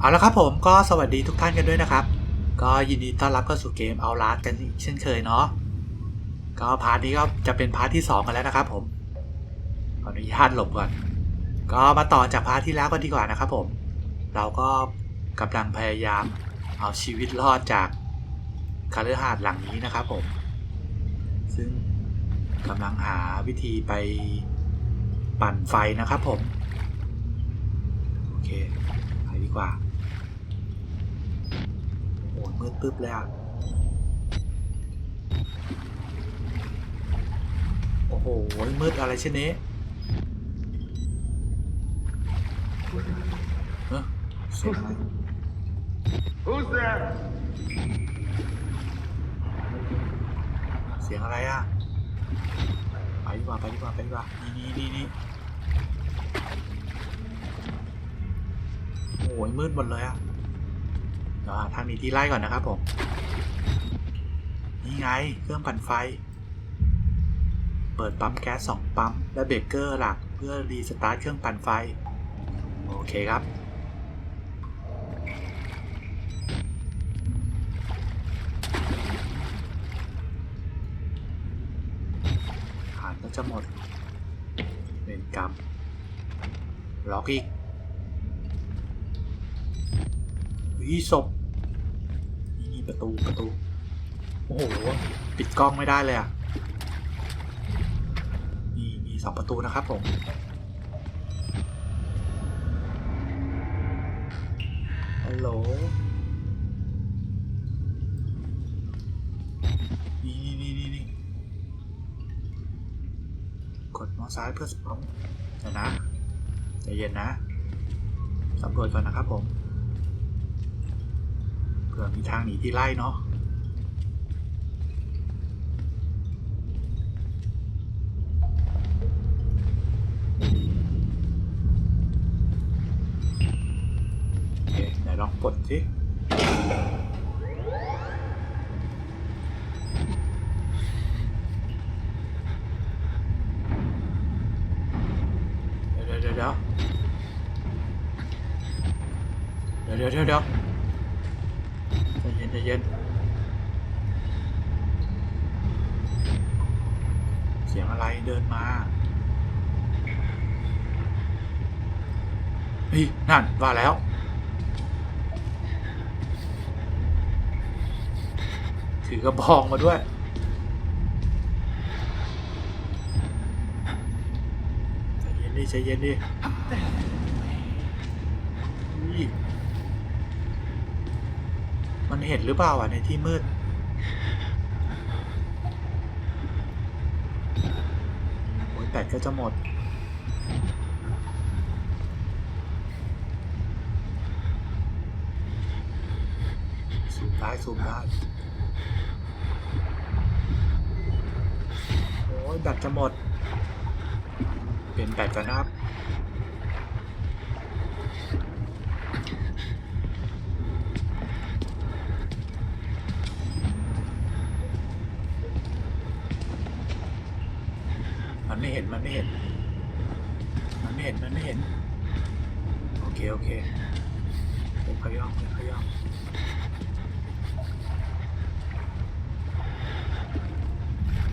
เอาละครับผมก็สวัสดีทุกท่านกันด้วยนะครับ ก็ยินดีต้อนรับเข้าสู่เกมเอาลาสกันอีกเช่นเคยเนาะก็พาร์ทนี้ก็จะเป็นพาร์ทที่ 2 กันแล้วนะครับผมขออนุญาตหลบก่อน ก็มาต่อจากพาร์ทที่แล้วกันดีกว่านะครับผม เราก็กำลังพยายามเอาชีวิตรอดจากคาลือหาดหลังนี้นะครับผม ซึ่งกำลังหาวิธีไปปั่นไฟนะครับผม โอเค ไปดีกว่า โอ้ยมืดตึ๊บเลยอะโอ้โห มืดอะไรเช่นนี้เอ้อเสียงอะไร Who's there? เสียงอะไรอะ ไปดีกว่า ไปดีกว่า ไปดีกว่า นี่นี่นี่นี่โอ้ยมืดหมดเลยอะ เดี๋ยวหาทางหนี้ที่ไล่ก่อนนะครับผม นี่ไงเครื่องปั่นไฟ เปิดปั๊มแก๊สสองปั๊ม และเบรกเกอร์หลักเพื่อรีสตาร์ทเครื่องปั่นไฟ โอเคครับผ่านก็จะหมดเป็นกรรมล็อกอีกวิศพ ประตูประตู โอ้โห ปิดกล้องไม่ได้เลยอะ มีมีสองประตูนะครับผม ฮัลโหล นี่นี่นี่นี่กดมอซ้ายเพื่อสปอมเดี๋ยวนะใจเย็นนะสำรวจก่อนนะครับผม เผื่อมีทางหนีที่ไล่เนาะเคไหนลองกดสิเดี๋ยวเดี๋ยวเดี๋ยวเดี๋ยวเดี๋ยว เย็นเสียงอะไรเดินมาเฮ้ยนั่นว่าแล้ว ถือกระบองมาด้วยใจเย็นดิใจเย็นดิอุ๊ย มันเห็นหรือเปล่าอะในที่มืด โอ้ยแบตก็จะหมดซูมได้ซูมได้ โอ้ยแบตจะหมด เปลี่ยนแบตกันนะครับ มันไม่เห็น มันไม่เห็น มันไม่เห็น มันไม่เห็น โอเค โอเคเดี๋ยวขย่องเดี๋ยวขย่อง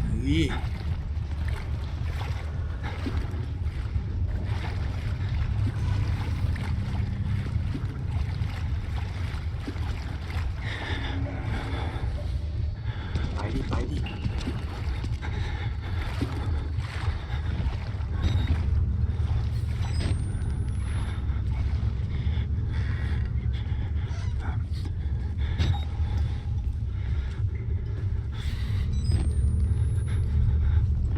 เฮ้ยไปดิไปดิ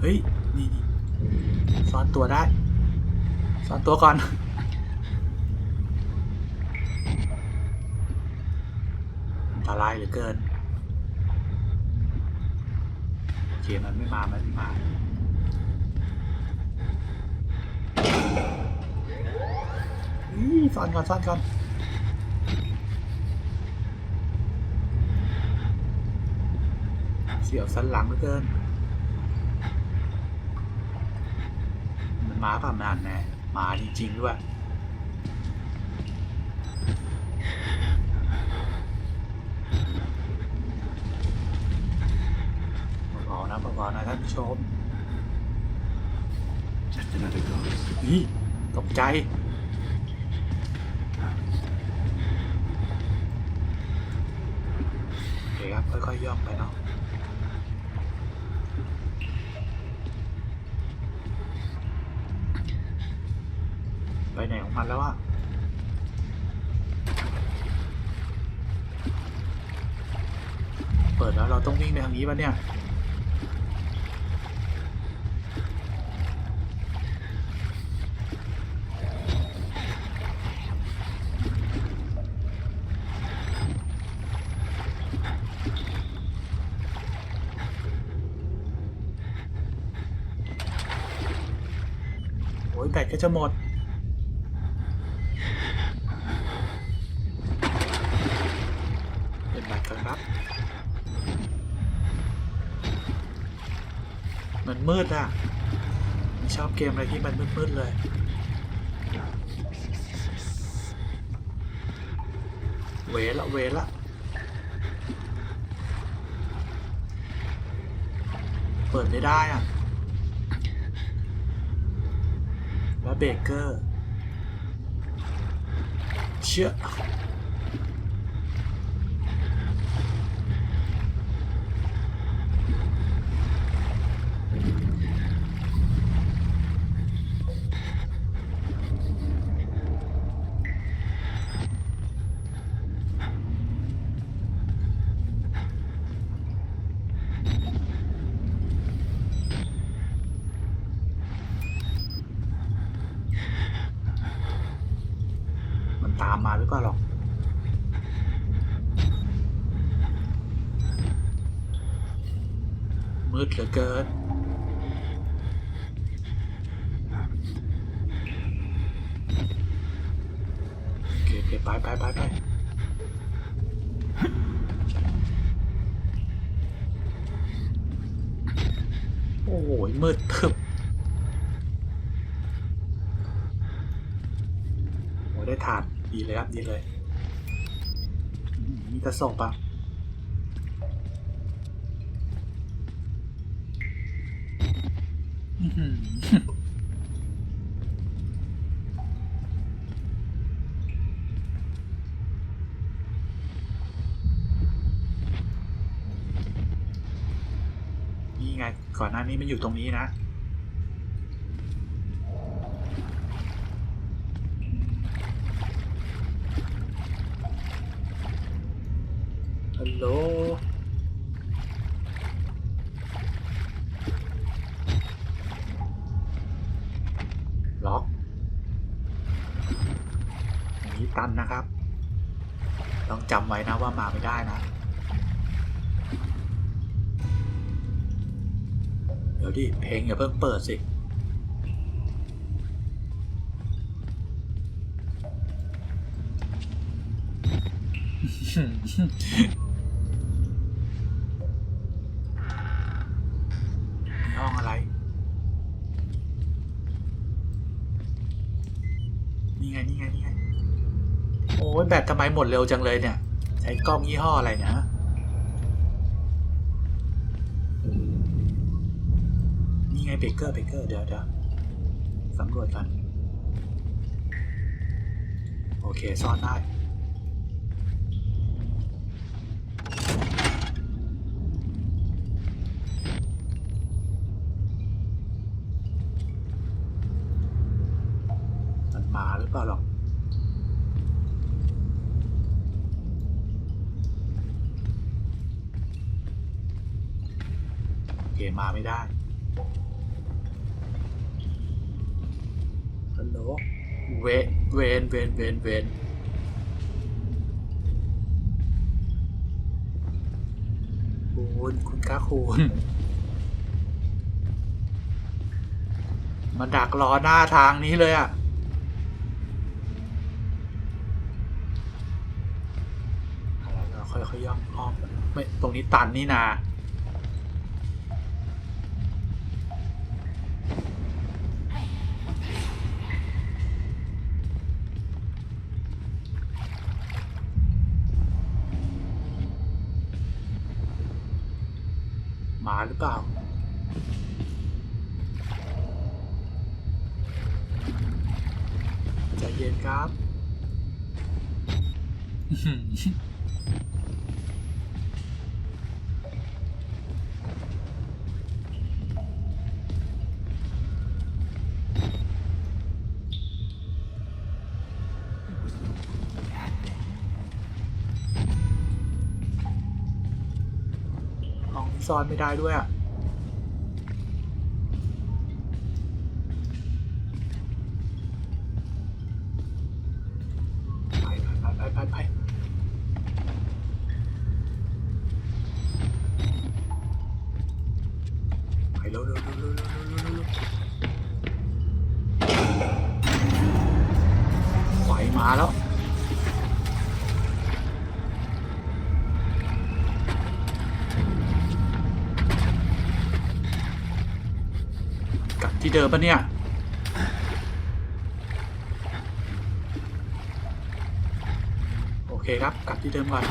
เฮ้ย นี่นี่ซ่อน ตัวได้ซ่อนตัวก่อนอันตรายเหลือเกินโอเคมันไม่มามันไม่มาอี้ซ่อนก่อนซ่อนก่อนเสียวสันหลังเหลือเกิน ม้าป่ะมันแน่หมาจริงๆด้วยบอกนะบอกนะท่านผู้ชม Just another ghost. นี่ตกใจ โอเคครับ ค่อยๆย่องไปเนาะ ไปไหนของมันแล้วอะเปิดแล้วเราต้องวิ่งไปทางนี้ปะเนี่ยโอ้ยแบตก็จะหมด เป็นแบตกันครับ มันมืดอะชอบเกมอะไรที่มันมืดๆเลยเวละเวละเปิดไม่ได้อะแล้วเบเกอร์เชื่อ มันตามมาหรือเปล่าหรอก มืดเหลือเกิน โอเคโอเคไปไปไปไปโอ้โหมืดทึบโอ้ได้ทานดีเลยครับ ดีเลย มีแต่ศพอะ นี่ไง ก่อนหน้านี้มันอยู่ตรงนี้นะ ฮัลโหล ล็อกอย่างนี้ตันนะครับ ต้องจำไว้นะว่ามาไม่ได้นะ เดี๋ยวดิเพลงอย่าเพิ่งเปิดสิ มีห้องอะไร นี่ไง นี่ไง นี่ไง โอ้ ยแบตทำไมหมดเร็วจังเลยเนี่ย ใช้กล้องยี่ห้ออะไรนะนี่ไงเบเกอร์เบเกอร์เดี๋ยวเดี๋ยวสำรวจกันโอเคซ่อนได้มันมาหรือเปล่าหรอก เคมาไม่ได้ฮัลโหลเวเวนเวนเวนเวนคุณคุณก้าคุณมาดักรอหน้าทางนี้เลยอะแล้วเราค่อยๆย่องอ้อมไม่ตรงนี้ตันนี่นา มาหรือเปล่าใจเย็นครับ ซ่อนไม่ได้ด้วยอะไปไปไปไปเร็วเร็วเร็วเร็วเร็วเร็วไฟมาแล้ว ที่เดิมปะเนี่ย โอเคครับ กลับที่เดิมก่อน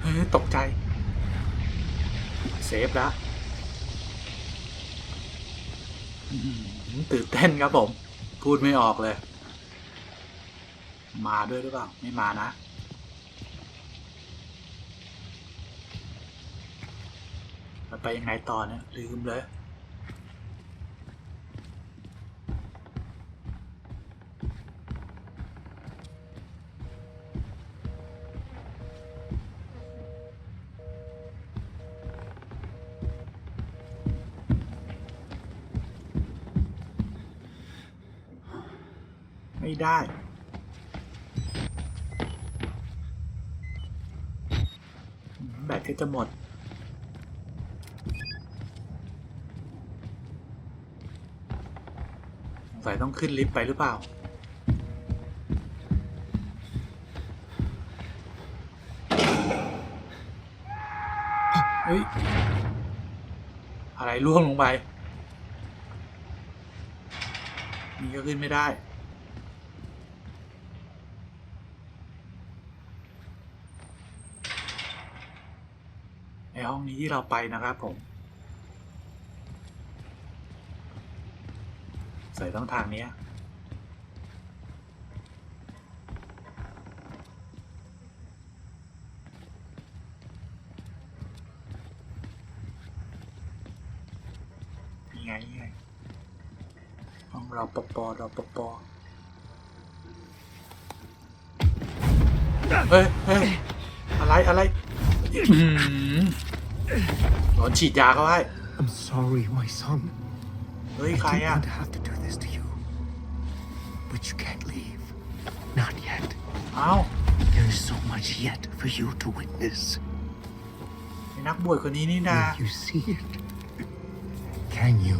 เฮ้ยตกใจ เซฟแล้วตื่นเต้นครับผม พูดไม่ออกเลย มาด้วยหรือเปล่า ไม่มานะ ไปยังไงต่อเนี่ย ลืมเลยไม่ได้ ก็จะหมดสงสัยต้องขึ้นลิฟต์ไปหรือเปล่า เฮ้ย อะไรล่วงลงไป นี่ก็ขึ้นไม่ได้ ในห้องนี้ที่เราไปนะครับผม ใส่ต้องทางนี้มีไงไงห้องเราปปเราปปอเฮ้ยเฮ้ยอะไร อะไร อื้อหือโดนฉีดยาเข้าให้ I'm sorry, my son. เฮ้ย I ใคร didn't อ่ะ want to have to do this to you. But you can't leave. Not yet. เอ้า There is so much yet for you to witness. ไอ้นักบวชคนนี้นี่นา Will you see it? Can you?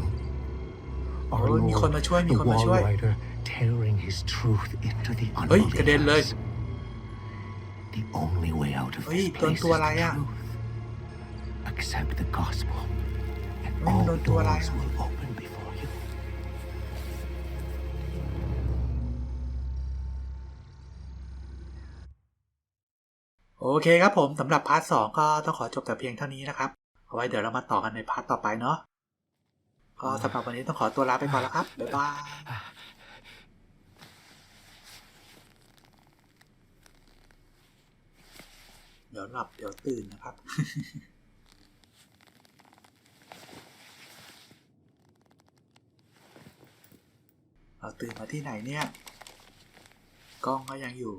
Our โอ้ยมีคน Lord, มาช่วย มี the คนมา wall ช่วย rider, tearing his truth into the เฮ้ย กระเด็นเลย unbelievers. The only way out of เฮ้ย this โดน place ตัว is อะไร the อ่ะ truth. Accept the gospel, and เฮ้ย all โดนตัวอะไร doors อะ will open before you. โอเคครับผมสำหรับพาร์ทสองก็ต้องขอจบแต่เพียงเท่านี้นะครับ เอาไว้เดี๋ยวเรามาต่อกันในพาร์ทต่อไปเนาะก็สำหรับวันนี้ต้องขอตัวลาไปก่อนแล้วครับ บ๊ายบายเดี๋ยวหลับเดี๋ยวตื่นนะครับ เราตื่นมาที่ไหนเนี่ย กล้องก็ยังอยู่